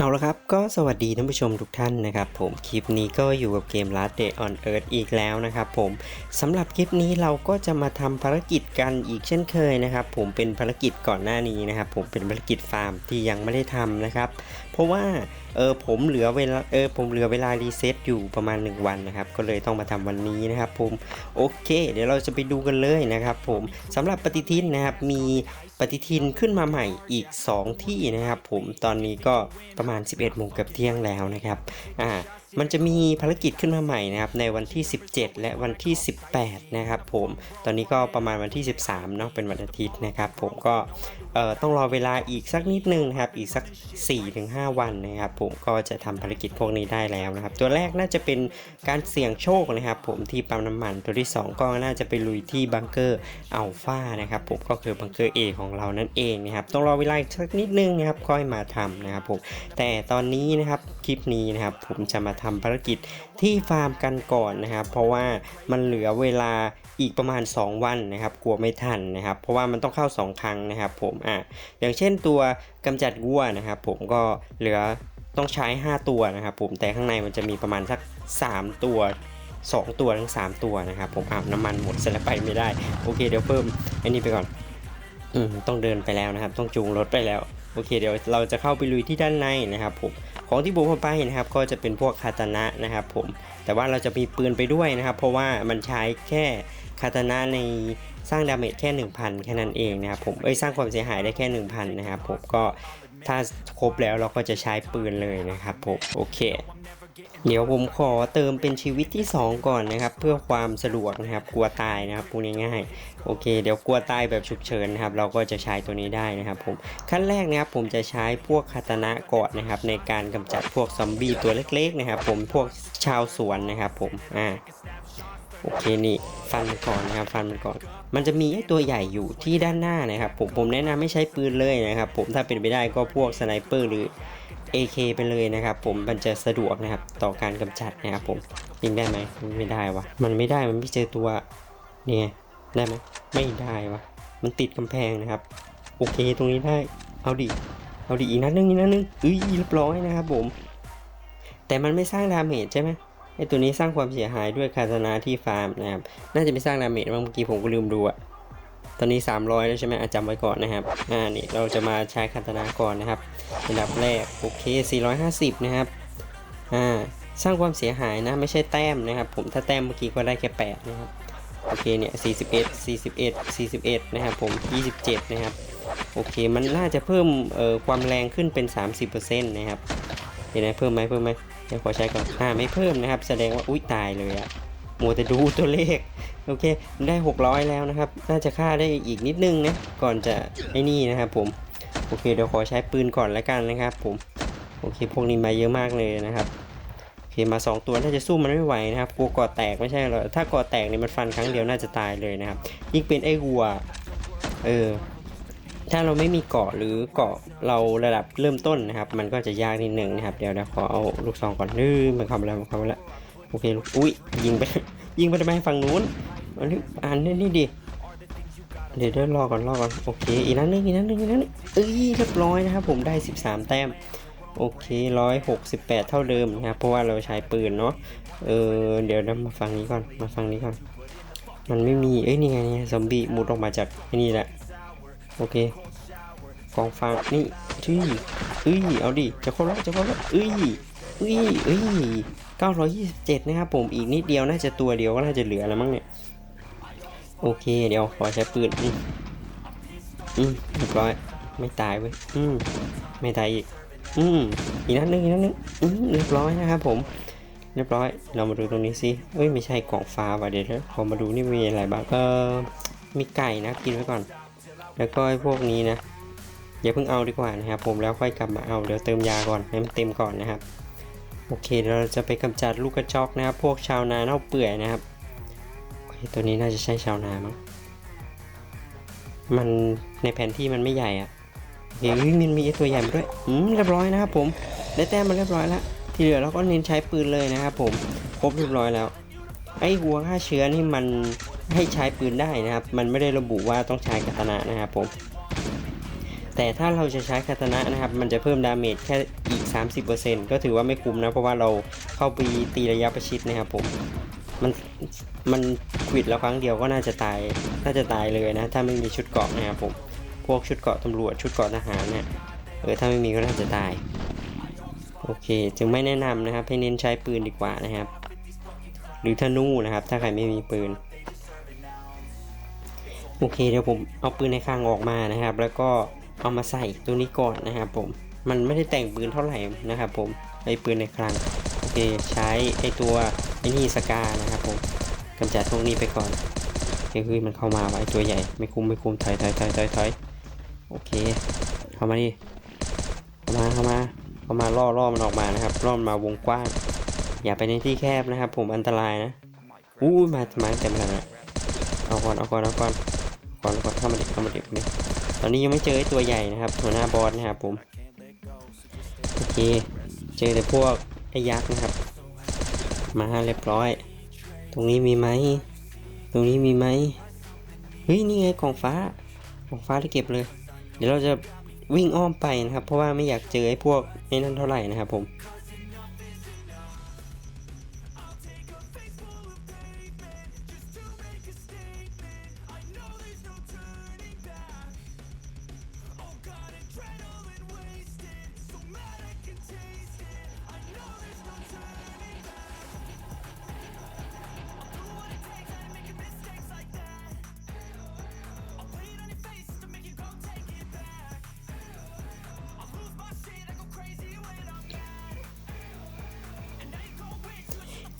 เอาละครับ ก็สวัสดีท่านผู้ชมทุกท่านนะครับ ผมคลิปนี้ก็อยู่กับเกม Last Day on Earth อีกแล้วนะครับผมสำหรับคลิปนี้เราก็จะมาทำภารกิจกันอีกเช่นเคยนะครับ ผมเป็นภารกิจก่อนหน้านี้นะครับ ผมเป็นภารกิจฟาร์มที่ยังไม่ได้ทำนะครับ ราะว่าเออผมเหลือเวลาเออผมเหลือเวลารีเซ็ตอยู่ประมาณ 1 วันนะครับ ก็เลยต้องมาทำวันนี้นะครับผมโอเค เดี๋ยวเราจะไปดูกันเลยนะครับ ผมสำหรับปฏิทินนะครับมีปฏิทินขึ้นมาใหม่อีก 2 ที่นะครับ ผมตอนนี้ก็ประมาณ 11โมงเกือบเที่ยงแล้วนะครับอ่า มันจะมีภารกิจขึ้นมาใหม่นะครับในวันที่ 17 และวันที่ 18 นะครับผมตอนนี้ก็ประมาณวันที่ 13เนาะเป็นวันอาทิตย์นะครับผมก็ต้องรอเวลาอีกสักนิดนึงนะครับอีกสัก 4-5 วันนะครับผมก็จะทำภารกิจพวกนี้ได้แล้วนะครับ ตัวแรกน่าจะเป็นการเสี่ยงโชคนะครับผมที่ปั๊มน้ำมันตัวที่ 2 ก็น่าจะไปลุยที่บังเกอร์อัลฟานะครับผมก็คือบังเกอร์ A ของเรานั่นเองนะครับต้องรอเวลาอีกสักนิดนึงนะครับค่อยมาทำนะครับผมแต่ตอนนี้นะครับคลิปนี้นะครับผมจะมาทำภารกิจที่ฟาร์มกันก่อนนะครับ เพราะว่ามันเหลือเวลาอีกประมาณ 2 วันนะครับ กลัวไม่ทันนะครับ เพราะว่ามันต้องเข้า 2 ครั้งนะครับผมอะอย่างเช่นตัวกำจัดวัวนะครับ ผมก็เหลือต้องใช้ 5 ตัวนะครับ ผมแต่ข้างในมันจะมีประมาณสัก 3 ตัว 2 ตัวทั้ง3ตัวนะครับ ผมอาวน้ำมันหมดเสร็จแล้วไปไม่ได้ โอเคเดี๋ยวเพิ่มอันนี้ไปก่อนอืมต้องเดินไปแล้วนะครับ ต้องจูงรถไปแล้ว โอเค เดี๋ยวเราจะเข้าไปลุยที่ด้านในนะครับผม ของที่บุกเข้าไปนะครับก็จะเป็นพวกคาตานะนะครับผมแต่ว่าเราจะมีปืนไปด้วยนะครับ เพราะว่ามันใช้แค่คาตานะในสร้างดาเมจแค่ 1,000 แค่นั้นเองนะครับผมเอ้ยสร้างความเสียหายได้แค่ 1,000 นะครับผมก็ถ้าครบแล้วเราก็จะใช้ปืนเลยนะครับผมโอเค เดี๋ยวผมขอเติมเป็นชีวิตที่ 2 ก่อนนะครับ เพื่อความสะดวกนะครับ กลัวตายนะครับพูดง่ายๆโอเค เดี๋ยวกลัวตายแบบฉุกเฉินนะครับ เราก็จะใช้ตัวนี้ได้นะครับผมขั้นแรกนะครับผมจะใช้พวกคาตนะก่อนนะครับ ในการกำจัดพวกซอมบี้ตัวเล็ก ๆ นะครับ ผมพวกชาวสวนนะครับผมอ่าโอเคนี่ฟันมันก่อนนะครับฟันมันก่อน มันจะมีไอ้ตัวใหญ่อยู่ที่ด้านหน้านะครับ ผมผมแนะนำไม่ใช้ปืนเลยนะครับ ผมถ้าเป็นไปได้ก็พวกสไนเปอร์หรือ AK ไปเลยนะครับ ผมมันจะสะดวกนะครับต่อการกำจัดนะครับผมยิงได้ไหมมันไม่ได้วะมันไม่ได้มันไม่เจอตัวเนี่ยได้ไหมไม่ได้วะมันติดกำแพงนะครับโอเคตรงนี้ได้เอาดิเอาดิอีกนัดนึงอีกนัดนึงเอ้ยเรียบร้อยนะครับผม แต่มันไม่สร้างดาเมจใช่ไหมไอตัวนี้สร้างความเสียหายด้วยคาตนาที่ฟาร์มนะครับน่าจะไม่สร้างดาเมจเมื่อกี้ผมก็ลืมดูอะ ตอนนี้ 300 แล้วใช่ไหมจำไว้ก่อนนะครับ อ่า นี่เราจะมาใช้คาตนาก่อนนะครับอันดับแรก โอเค 450 นะครับ อ่า สร้างความเสียหายนะ ไม่ใช่แต้มนะครับ ผม ถ้าแต้มเมื่อกี้ก็ได้แค่ 8 นะครับ โอเค เนี่ย 41 41 41 นะครับ ผม 27 นะครับ โอเค มันน่าจะเพิ่ม เอ่อ ความแรงขึ้นเป็น 30%นะครับ เห็นไหมเพิ่มไหมเพิ่มไหมเดี๋ยวขอใช้ก่อน อ่า ไม่เพิ่มนะครับ แสดงว่า อุ้ยตายเลยอะมัวแต่ดูตัวเลข โอเคได้ 600 แล้วนะครับ น่าจะฆ่าได้อีกนิดนึงนะ ก่อนจะไอ้นี่นะครับผม โอเคเดี๋ยวขอใช้ปืนก่อนแล้วกันนะครับ ผม โอเคพวกนี้มาเยอะมากเลยนะครับ โอเคมา 2 ตัวน่าจะสู้มันไม่ไหวนะครับกลัวก่อแตกไม่ใช่หรอ ถ้าก่อแตกเนี่ยมันฟันครั้งเดียวน่าจะตายเลยนะครับ ยิ่งเป็นไอ้วัว เออ ถ้าเราไม่มีเกาะหรือเกาะเราระดับเริ่มต้นนะครับ มันก็จะยากนิดหนึ่งนะครับ เดี๋ยวเดี๋ยวขอเอาลูกซองก่อนนึงมันเข้ามาแล้วมันเข้ามาแล้ว โอเคลูก อุ้ยยิงไป ยิงไปทำไมฝั่งนู้น อันนี้อ่านนี่ดิเดี๋ยวเดี๋ยวรอก่อนรอก่อนโอเคอีกนัดนึงอีกนัดนึงอีกนัดนึงเอ้ยเรียบร้อยนะครับผมได้ 13 แต้มโอเค168เท่าเดิมนะครับเพราะว่าเราใช้ปืนเนาะเออเดี๋ยวเรามาฟังนี้ก่อนมาฟังนี้ก่อน มันไม่มีเอ้ยนี่ไงนี่ซอมบี้มุดออกมาจากไอ้นี่แหละโอเคกองฟางนี่ที่เอ้ยเอาดิจะเข้ารอบจะเข้ารอบเอ้ยเอ้ยเอ้ย927นะครับผมอีกนิดเดียวน่าจะตัวเดียวก็น่าจะเหลือแล้วมั้งเนี่ย โอเค เดี๋ยวขอใช้ปืน อืมอืมเรียบร้อย ไม่ตายเว้ย อืมไม่ตายอีก อืมอีกนัดนึงอีกนัดนึง อืมเรียบร้อยนะครับผม เรียบร้อย เรามาดูตรงนี้สิเอ้ย ไม่ใช่กล่องฟ้าว่ะเดี๋ยวนะขอมาดูนี่มีอะไรบ้าง เออมีไก่นะ กินไว้ก่อน แล้วก็พวกนี้นะ อย่าเพิ่งเอาดีกว่านะครับ ผมแล้วค่อยกลับมาเอา เดี๋ยวเติมยาก่อนให้มันเต็มก่อนนะครับ โอเค เราจะไปกำจัดลูกกระจอกนะครับ พวกชาวนาเน่าเปื่อยนะครับ ตัวนี้น่าจะใช่ชาวนามั้งมันในแผนที่มันไม่ใหญ่อะ่ะเฮ้ยมันมีไอ้ตัวใหญ่มาด้วยอืมเรียบร้อยนะครับผมได้แต้มมาเรียบร้อยแล้วที่เหลือเราก็เน้นใช้ปืนเลยนะครับผมครบเรียบร้อยแล้ว ไอ้หัวฆ่าเชื้อนี่มันให้ใช้ปืนได้นะครับ มันไม่ได้ระบุว่าต้องใช้กัตนะนะครับผมแต่ถ้าเราจะใช้คาตนะนะครับ มันจะเพิ่มดาเมจแค่อีก 30%ก็ถือว่าไม่คุ้มนะ เพราะว่าเราเข้าไปตีระยะประชิดนะครับผม มันมันควิดแล้วครั้งเดียวก็น่าจะตายน่าจะตายเลยนะ ถ้าไม่มีชุดเกราะนะครับผมพวกชุดเกราะตำรวจชุดเกราะทหารเนี่ยเออถ้าไม่มีก็น่าจะตายโอเค จึงไม่แนะนำนะครับ ให้เน้นใช้ปืนดีกว่านะครับ หรือธนูนะครับ ถ้าใครไม่มีปืนโอเคเดี๋ยวผมเอาปืนในข้างออกมานะครับ แล้วก็เอามาใส่ตัวนี้ก่อนนะครับผมมันไม่ได้แต่งปืนเท่าไหร่นะครับผมไอปืนในคลัง เคใช้ไอตัวไอนี่สกานะครับผมกำจัดพวกนี้ไปก่อนเฮ้ยมันเข้ามาว่ะไอตัวใหญ่ไม่คุ้มไม่คุ้มถอยถอยถอยถอยถอยโอเค เข้ามาดิเข้ามาเข้ามาเข้ามาล่อล่อมันออกมานะครับล่อมันมาวงกว้าง อย่าไปในที่แคบนะครับ ผมอันตรายนะอู้มามาเต็มแล้วนะเอาก่อนเอาก่อนเอาก่อนก่อนก่อนเข้ามาดิเข้ามาดิเข้ามาดิตอนนี้ยังไม่เจอไอตัวใหญ่นะครับหัวหน้าบอสนะครับผมโอเค เจอแต่พวก ไอ้ยักษ์นะครับ มาเรียบร้อย ตรงนี้มีไหม ตรงนี้มีไหมเฮ้ยนี่ไงกล่องฟ้ากล่องฟ้าที่เก็บเลย เดี๋ยวเราจะวิ่งอ้อมไปนะครับ เพราะว่าไม่อยากเจอไอ้พวกไอ้นั่นเท่าไหร่นะครับผม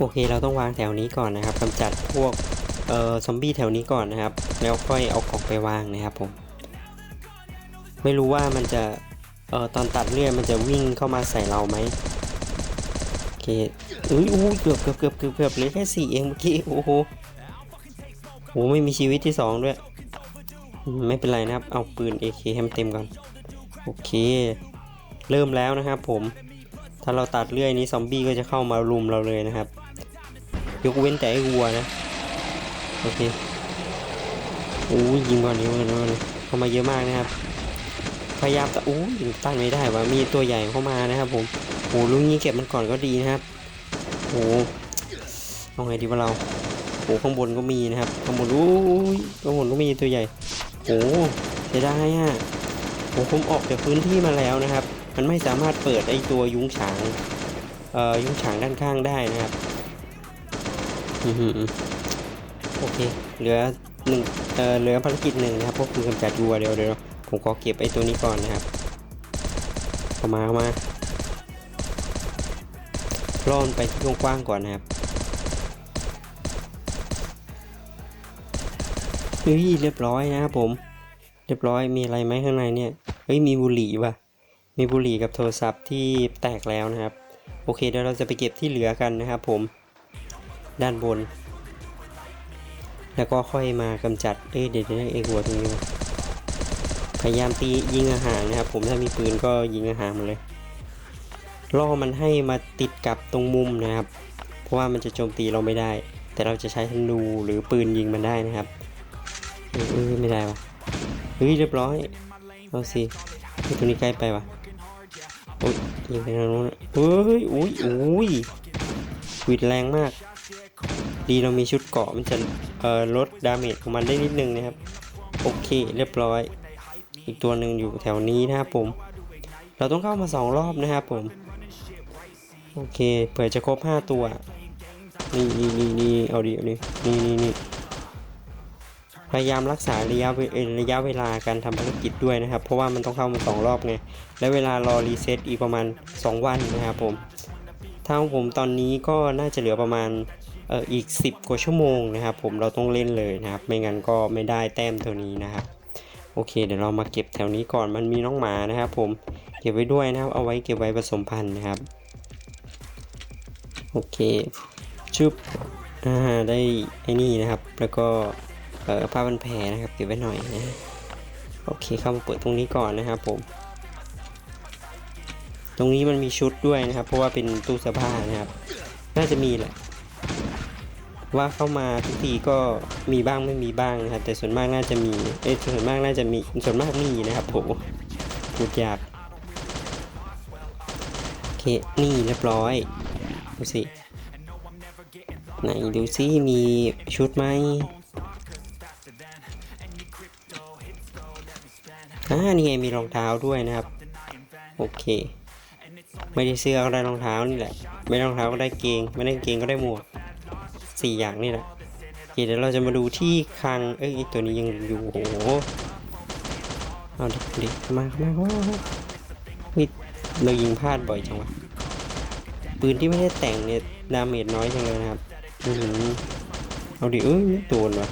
โอเคเราต้องวางแถวนี้ก่อนนะครับกำจัดพวกเอ่อซอมบี้แถวนี้ก่อนนะครับ แล้วค่อยเอาของไปวางนะครับผม ไม่รู้ว่ามันจะเอ่อตอนตัดเลือดมันจะวิ่งเข้ามาใส่เราไหมโอเคอุ้ยอู้เกือบเกือบเกือบเกือบเกือบเลยแค่สี่เองเมื่อกี้โอ้โหโหไม่มีชีวิตที่สองด้วย ไม่เป็นไรนะครับ เอาปืน AK ให้มันเต็มก่อน โอเค เริ่มแล้วนะครับผม ถ้าเราตัดเลื่อยนี้ซอมบี้ก็จะเข้ามารุมเราเลยนะครับ ยกเว้นแต่ไอ้วัวนะ โอเคโอ้ยยิงก่อนยิงก่อนยิงก่อนเข้ามาเยอะมากนะครับ พยายามแต่อู้ยิงตั้งไม่ได้ว่ามีตัวใหญ่เข้ามานะครับผมโอ้ลุงนี้เก็บมันก่อนก็ดีนะครับโอ้เอาไงดีวะเราโอ้ข้างบนก็มีนะครับข้างบนอู้ยข้างบนก็มีตัวใหญ่โอ้เสียดายอะโอ้ผมออกจากพื้นที่มาแล้วนะครับ มันไม่สามารถเปิดไอตัวยุ้งฉางเอ่อยุ้งฉางด้านข้างได้นะครับ อือหือโอเค เหลือหนึ่งเอ่อเหลือภารกิจหนึ่งนะครับก็คือกำจัดวัวเดี๋ยวเดี๋ยวผมขอเก็บไอ้ตัวนี้ก่อนนะครับเข้ามาเข้ามาล่อนไปที่กว้างๆก่อนนะครับเฮ้ยเรียบร้อยนะครับผม เรียบร้อยมีอะไรไหมข้างในเนี่ยเฮ้ยมีบุหรี่ว่ะมีบุหรี่กับโทรศัพท์ที่แตกแล้วนะครับ โอเคเดี๋ยวเราจะไปเก็บที่เหลือกันนะครับผม ด้านบน แล้วก็ค่อยมากำจัดเอ้ยเดี๋ยวจะได้เอหัวตรงนี้พยายามตียิงอาหารนะครับ ผมถ้ามีปืนก็ยิงอาหารหมดเลยล่อมันให้มาติดกับตรงมุมนะครับ เพราะว่ามันจะโจมตีเราไม่ได้ แต่เราจะใช้ธนูหรือปืนยิงมันได้นะครับเอ้ยไม่ได้วะเฮ้ยเรียบร้อยเอาสิเฮ้ตัวนี้ใกล้ไปวะโอ้ยยิงไปทางโน้นเฮ้ยอุ้ยอุ้ยวิดแรงมาก ดีเรามีชุดเกาะมันจะลดดาเมจของมันได้นิดนึงนะครับ โอเคเรียบร้อย อีกตัวหนึ่งอยู่แถวนี้นะครับผม เราต้องเข้ามาสองรอบนะครับผม โอเคเผื่อจะครบห้าตัว นี่นี่นี่นี่เอาดิเอาดินี่นี่นี่พยายามรักษาระยะระยะเวลาการทำภารกิจด้วยนะครับ เพราะว่ามันต้องเข้ามาสองรอบไง และเวลารอรีเซ็ตอีกประมาณ 2 วันนะครับผมทางผมตอนนี้ก็น่าจะเหลือประมาณ อออีก 10 กว่าชั่วโมงนะครับ ผมเราต้องเล่นเลยนะครับ ไม่งั้นก็ไม่ได้แต้มตัวนี้นะครับ โอเค เดี๋ยวเรามาเก็บแถวนี้ก่อนมันมีน้องหมานะครับ ผมเก็บไว้ด้วยนะครับเอาไว้เก็บไว้ผสมพันธุ์นะครับโอเคชึบอ่าได้ไอ้นี่นะครับ แล้วก็เอ่อผ้าพันแผลนะครับเก็บไว้หน่อยนะโอเคเข้ามาเปิดตรงนี้ก่อนนะครับผม ตรงนี้มันมีชุดด้วยนะครับ เพราะว่าเป็นตู้เสื้อผ้านะครับ น่าจะมีแหละ ว่าเข้ามาทุกทีก็มีบ้างไม่มีบ้างนะครับแต่ส่วนมากน่าจะมีเอ้ส่วนมากน่าจะมีส่วนมากมีนะครับผมพูดยากโอเคนี่เรียบร้อยดูสิไหนดูซิมีชุดไหมอ่านี่ไงมีรองเท้าด้วยนะครับ โอเค ไม่ได้เสื้อก็ได้รองเท้านี่แหละ ไม่รองเท้าก็ได้เกง ไม่ได้เกงก็ได้หมวก สี่อย่างนี่แหละโอเคเดี๋ยวเราจะมาดูที่คลังเอ้ยไอ้ตัวนี้ยังอยู่โอ้โหเอาดิดิมามามามาเฮ้ยเรายิงพลาดบ่อยจังวะปืนที่ไม่ได้แต่งเนี่ยดาเมจน้อยจังเลยนะครับอือหือเอาดิเอ้ยโดนวะ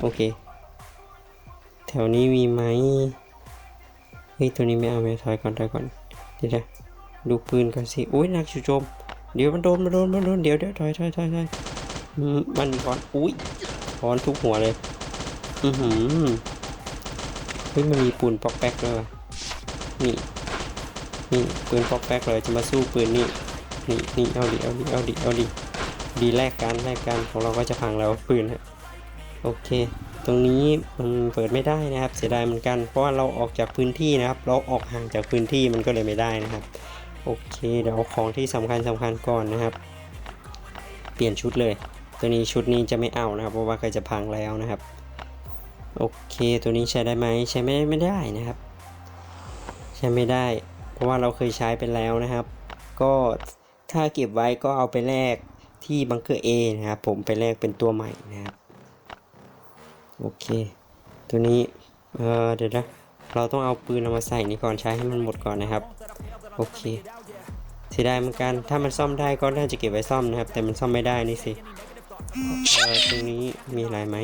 โอเค แถวนี้มีไหมเฮ้ยตัวนี้ไม่เอาไม่ถอยก่อนถอยก่อนเดี๋ยวนะดูปืนกันสิโอ้ยนักจู่โจมเดี๋ยวมันโดนมันโดนมันโดนเดี๋ยวเดี๋ยวถอยถอยถอยถอย มันมีค้อนอุ้ยค้อนทุกหัวเลย อือหือเฮ้ยมันมีปืนปอกแป๊กด้วยวะนี่นี่ปืนปอกแป๊กเลยจะมาสู้ปืนนี่นี่นี่เอาดิเอาดิเอาดิเอาดิดีแลกกันแลกกันของเราก็จะพังแล้วปืนฮะโอเค ตรงนี้มันเปิดไม่ได้นะครับ เสียดายเหมือนกัน เพราะว่าเราออกจากพื้นที่นะครับ เราออกห่างจากพื้นที่มันก็เลยไม่ได้นะครับโอเคเดี๋ยวเอาของที่สำคัญสำคัญก่อนนะครับ เปลี่ยนชุดเลย ตัวนี้ชุดนี้จะไม่เอานะครับเพราะว่าเคยจะพังแล้วนะครับ โอเคตัวนี้ใช้ได้ไหมใช้ไม่ได้ไม่ได้นะครับ ใช้ไม่ได้ เพราะว่าเราเคยใช้ไปแล้วนะครับ ก็ถ้าเก็บไว้ก็เอาไปแลกที่บังเกอร์ A นะครับ ผมไปแลกเป็นตัวใหม่นะครับ โอเค ตัวนี้เออเดี๋ยวนะเราต้องเอาปืนเอามาใส่นี่ก่อนใช้ให้มันหมดก่อนนะครับ โอเคเสียดายเหมือนกัน ถ้ามันซ่อมได้ก็น่าจะเก็บไว้ซ่อมนะครับ แต่มันซ่อมไม่ได้นี่สิ ตรงนี้มีอะไรไหม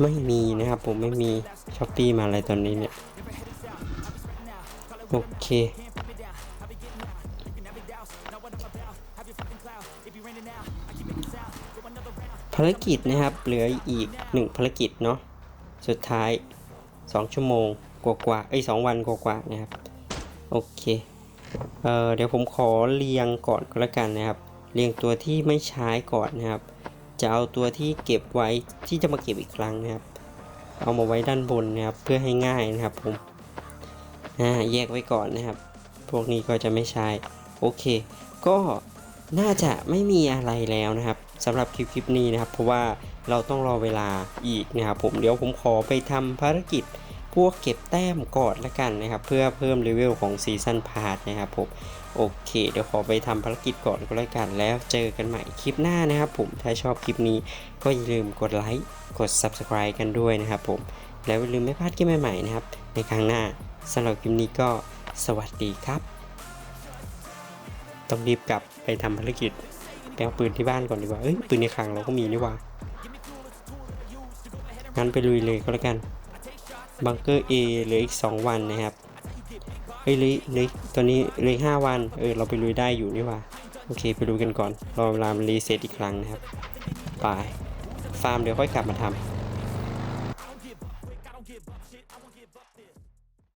ไม่มีนะครับผมไม่มีช้อปปี้มาอะไรตอนนี้เนี่ย โอเคภารกิจนะครับ เหลืออีกหนึ่งภารกิจเนาะสุดท้าย 2 ชั่วโมงกว่าๆไอ้สองวันกว่าๆนะครับ โอเคเอ่อเดี๋ยวผมขอเรียงก่อนก็แล้วกันนะครับ เรียงตัวที่ไม่ใช้ก่อนนะครับ จะเอาตัวที่เก็บไว้ที่จะมาเก็บอีกครั้งนะครับ เอามาไว้ด้านบนนะครับเพื่อให้ง่ายนะครับผมอ่าแยกไว้ก่อนนะครับ พวกนี้ก็จะไม่ใช้โอเค ก็น่าจะไม่มีอะไรแล้วนะครับสำหรับคลิปคลิปนี้นะครับ เพราะว่าเราต้องรอเวลาอีกนะครับผมเดี๋ยวผมขอไปทำภารกิจ พวกเก็บแต้มก่อนละกันนะครับ เพื่อเพิ่มเลเวลของซีซันพาร์ทนะครับผมโอเค เดี๋ยวขอไปทำภารกิจก่อนก็แล้วกันแล้วเจอกันใหม่คลิปหน้านะครับผมถ้าชอบคลิปนี้ก็อย่าลืมกดไลค์กด Subscribe กันด้วยนะครับผม แล้วอย่าลืมไม่พลาดคลิปใหม่ๆนะครับ ในครั้งหน้าสำหรับคลิปนี้ก็สวัสดีครับ ต้องรีบกลับไปทำภารกิจไปเอาปืนที่บ้านก่อนดีกว่าเอ้ยปืนในคลังเราก็มีนี่ว่างั้นไปลุยเลยก็แล้วกัน บังเกอร์ A เหลืออีก 2 วันนะครับเฮ้ยเหลยเหลยตอนนี้เหลย5วัน เออ เราไปลุยได้อยู่นี่ว่า โอเค ไปลุยกันก่อน รอเวลามันรีเซ็ตอีกครั้งนะครับ ไป ฟาร์มเดี๋ยวค่อยกลับมาทำ